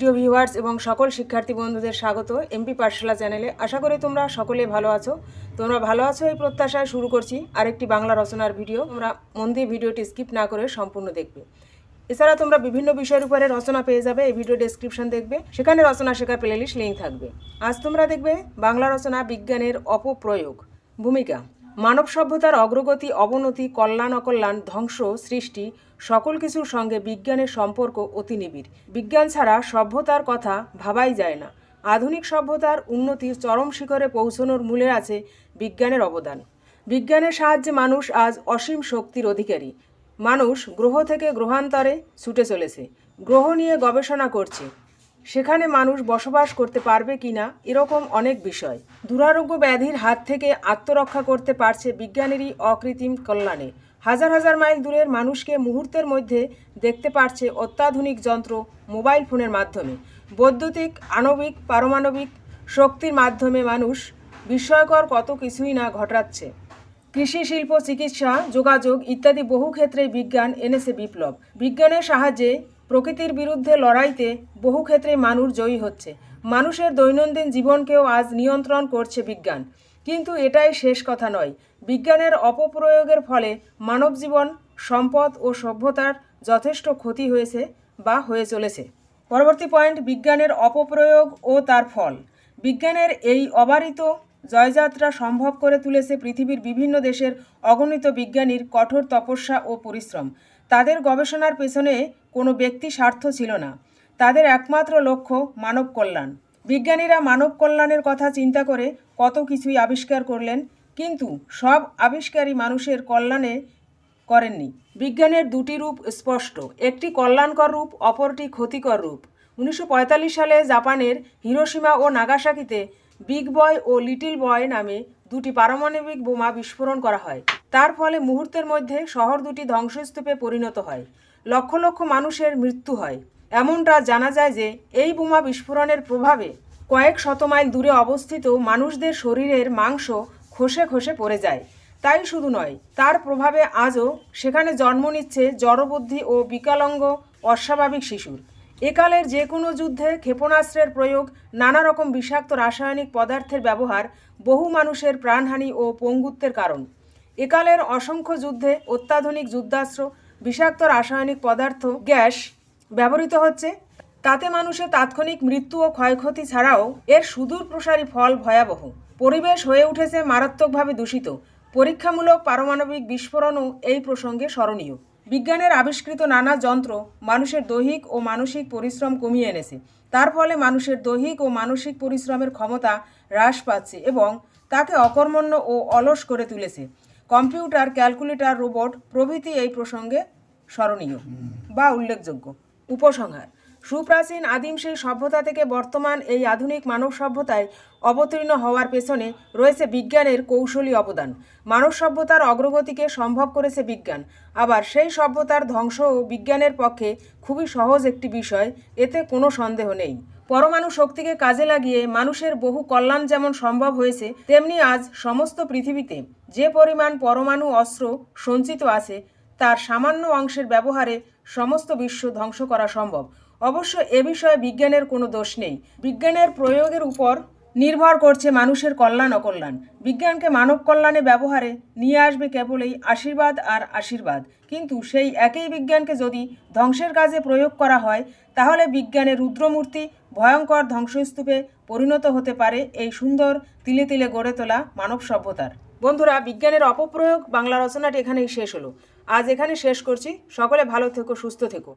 প্রিয় ভিউয়ার্স এবং সকল শিক্ষার্থী বন্ধুদের স্বাগত এমপি পাঠশালা চ্যানেলে আশা করি তোমরা সকলে ভালো আছো। তোমরা ভালো আছো এই প্রত্যাশায় শুরু করছি আরেকটি বাংলা রচনার ভিডিও তোমরা মন দিয়ে ভিডিওটি স্কিপ না করে সম্পূর্ণ দেখবে। এছাড়া তোমরা বিভিন্ন বিষয়ের উপরে রচনা পেয়ে যাবে। এই ভিডিও ডেসক্রিপশন দেখবে। সেখানে রচনা শেখার প্লেলিস্ট লিঙ্ক থাকবে। আজ তোমরা দেখবে বাংলা রচনা বিজ্ঞানের অপপ্রয়োগ। ভূমিকা। মানব সভ্যতার অগ্রগতি, অবনতি, কল্যাণ, অকল্যাণ, ধ্বংস, সৃষ্টি সকল কিছুর সঙ্গে বিজ্ঞানের সম্পর্ক অতি নিবিড়। বিজ্ঞান ছাড়া সভ্যতার কথা ভাবাই যায় না। আধুনিক সভ্যতার উন্নতির চরম শিখরে পৌঁছানোর মূলে আছে বিজ্ঞানের অবদান। বিজ্ঞানের সাহায্যে মানুষ আজ অসীম শক্তির অধিকারী। মানুষ গ্রহ থেকে গ্রহান্তরে ছুটে চলেছে। গ্রহ নিয়ে গবেষণা করছে। সেখানে মানুষ বসবাস করতে পারবে কিনা এরকম অনেক বিষয়। দুরারোগ্য ব্যাধির হাত থেকে আত্মরক্ষা করতে পারছে বিজ্ঞানেরই অকৃত্রিম কল্যাণে। হাজার হাজার মাইল দূরের মানুষকে মুহূর্তের মধ্যে দেখতে পারছে অত্যাধুনিক যন্ত্র মোবাইল ফোনের মাধ্যমে। বৈদ্যুতিক, আণবিক, পারমাণবিক শক্তির মাধ্যমে মানুষ বিস্ময়কর কত কিছুই না ঘটাচ্ছে। কৃষি, শিল্প, চিকিৎসা, যোগাযোগ ইত্যাদি বহু ক্ষেত্রে বিজ্ঞান এনেছে বিপ্লব। বিজ্ঞানের সাহায্যে প্রকৃতির বিরুদ্ধে লড়াইতে বহু ক্ষেত্রে মানুষ জয়ী হচ্ছে। মানুষের দৈনন্দিন জীবনকেও আজ নিয়ন্ত্রণ করছে বিজ্ঞান। কিন্তু এটাই শেষ কথা নয়। বিজ্ঞানের অপপ্রয়োগের ফলে মানব জীবন, সম্পদ ও সভ্যতার যথেষ্ট ক্ষতি হয়েছে বা হয়ে চলেছে। পরবর্তী পয়েন্ট, বিজ্ঞানের অপপ্রয়োগ ও তার ফল। বিজ্ঞানের এই অবারিত জয়যাত্রা সম্ভব করে তুলেছে পৃথিবীর বিভিন্ন দেশের অগণিত বিজ্ঞানীর কঠোর তপস্যা ও পরিশ্রম। তাদের গবেষণার পেছনে কোনো ব্যক্তি স্বার্থ ছিল না। তাদের একমাত্র লক্ষ্য মানব কল্যাণ। বিজ্ঞানীরা মানব কল্যাণের কথা চিন্তা করে কত কিছুই আবিষ্কার করলেন, কিন্তু সব আবিষ্কারই মানুষের কল্যাণে করেননি। বিজ্ঞানের দুটি রূপ স্পষ্ট। একটি কল্যাণকর রূপ, অপরটি ক্ষতিকর রূপ। উনিশশো পঁয়তাল্লিশ সালে জাপানের হিরোসীমা ও নাগাসাকিতে বিগ বয় ও লিটিল বয় নামে দুটি পারমাণবিক বোমা বিস্ফোরণ করা হয়। তার ফলে মুহূর্তের মধ্যে শহর দুটি ধ্বংসস্তূপে পরিণত হয়। লক্ষ লক্ষ মানুষের মৃত্যু হয়। এমনটা জানা যায় যে, এই বোমা বিস্ফোরণের প্রভাবে কয়েক শত মাইল দূরে অবস্থিত মানুষদের শরীরের মাংস খসে খসে পড়ে যায়। তাই শুধু নয়, তার প্রভাবে আজও সেখানে জন্ম নিচ্ছে জড়বুদ্ধি ও বিকলাঙ্গ অস্বাভাবিক শিশুর। একালের যে কোনো যুদ্ধে ক্ষেপণাস্ত্রের প্রয়োগ নানা রকম বিষাক্ত রাসায়নিক পদার্থের ব্যবহার, বহু মানুষের প্রাণহানি ও পঙ্গুত্বের কারণ। একালের অসংখ্য যুদ্ধে অত্যাধুনিক যুদ্ধাস্ত্র, বিষাক্ত রাসায়নিক পদার্থ, গ্যাস ব্যবহৃত হচ্ছে। তাতে মানুষের তাৎক্ষণিক মৃত্যু ও ক্ষয়ক্ষতি ছাড়াও এর সুদূর প্রসারী ফল ভয়াবহ। পরিবেশ হয়ে উঠেছে মারাত্মকভাবে দূষিত। পরীক্ষামূলক পারমাণবিক বিস্ফোরণও এই প্রসঙ্গে স্মরণীয়। বিজ্ঞানের আবিষ্কৃত নানা যন্ত্র মানুষের দৈহিক ও মানসিক পরিশ্রম কমিয়ে এনেছে। তার ফলে মানুষের দৈহিক ও মানসিক পরিশ্রমের ক্ষমতা হ্রাস পাচ্ছে এবং তাকে অকর্মণ্য ও অলস করে তুলেছে। কম্পিউটার, ক্যালকুলেটর, রোবট প্রভৃতি এই প্রসঙ্গে স্মরণীয় বা উল্লেখযোগ্য। উপসংহার। সুপ্রাচীন আদিম সেই সভ্যতা থেকে বর্তমান এই আধুনিক মানব সভ্যতায় অবতীর্ণ হওয়ার পেছনে রয়েছে বিজ্ঞানের কৌশলী অবদান। মানব সভ্যতার অগ্রগতিকে সম্ভব করেছে বিজ্ঞান। আবার সেই সভ্যতার ধ্বংসও বিজ্ঞানের পক্ষে খুবই সহজ একটি বিষয়, এতে কোনো সন্দেহ নেই। পরমাণু শক্তিকে কাজে লাগিয়ে মানুষের বহু কল্যাণ যেমন সম্ভব হয়েছে, তেমনি আজ সমস্ত পৃথিবীতে যে পরিমাণ পরমাণু অস্ত্র সঞ্চিত আছে, তার সামান্য অংশের ব্যবহারে সমস্ত বিশ্ব ধ্বংস করা সম্ভব। অবশ্য এ বিষয়ে বিজ্ঞানের কোনো দোষ নেই। বিজ্ঞানের প্রয়োগের উপর নির্ভর করছে মানুষের কল্যাণ, অকল্যাণ। বিজ্ঞানকে মানব কল্যাণে ব্যবহারে নিয়ে আসবে কেবলই আশীর্বাদ আর আশীর্বাদ। কিন্তু সেই একই বিজ্ঞানকে যদি ধ্বংসের কাজে প্রয়োগ করা হয়, তাহলে বিজ্ঞানের রুদ্রমূর্তি ভয়ঙ্কর ধ্বংসস্তূপে পরিণত হতে পারে এই সুন্দর তিলে তিলে গড়ে তোলা মানব সভ্যতার। বন্ধুরা, বিজ্ঞানের অপপ্রয়োগ বাংলা রচনাটি এখানেই শেষ হলো। আজ এখানে শেষ করছি। সকলে ভালো থেকো, সুস্থ থেকো।